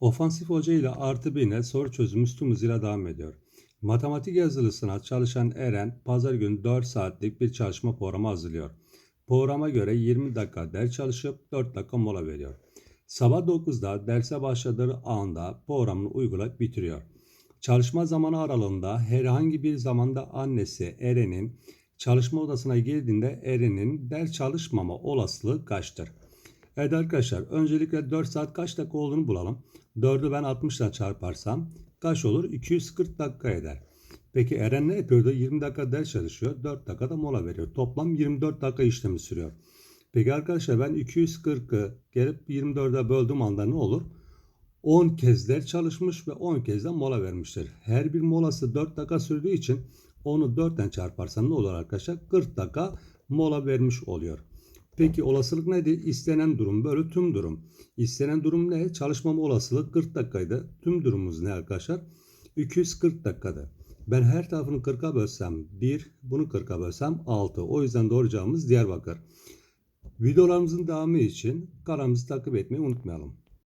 Ofansif Hoca ile artı birine soru çözümü ile devam ediyor. Matematik yazılısına çalışan Eren pazar günü 4 saatlik bir çalışma programı hazırlıyor. Programa göre 20 dakika ders çalışıp 4 dakika mola veriyor. Sabah 9'da derse başladığı anda programını uygulayıp bitiriyor. Çalışma zamanı aralığında herhangi bir zamanda annesi Eren'in çalışma odasına girdiğinde Eren'in ders çalışmama olasılığı kaçtır? Evet arkadaşlar öncelikle 4 saat kaç dakika olduğunu bulalım. 4'ü ben 60 ile çarparsam kaç olur? 240 dakika eder. Peki Eren ne yapıyordu? 20 dakika ders çalışıyor. 4 dakikada mola veriyor. Toplam 24 dakika işlemi sürüyor. Peki arkadaşlar ben 240'ı gelip 24'e böldüğüm anda ne olur? 10 kez ders çalışmış ve 10 kez de mola vermiştir. Her bir molası 4 dakika sürdüğü için onu 4'ten çarparsam ne olur arkadaşlar? 40 dakika mola vermiş oluyor. Peki olasılık nedir? İstenen durum bölü tüm durum. İstenen durum ne? Çalışmam olasılığı 40 dakikaydı. Tüm durumumuz ne arkadaşlar? 240 dakikada. Ben her tarafını 40'a bölsem 1, bunu 40'a bölsem 6. O yüzden doğru cevabımız Diyarbakır. Videolarımızın devamı için kanalımızı takip etmeyi unutmayalım.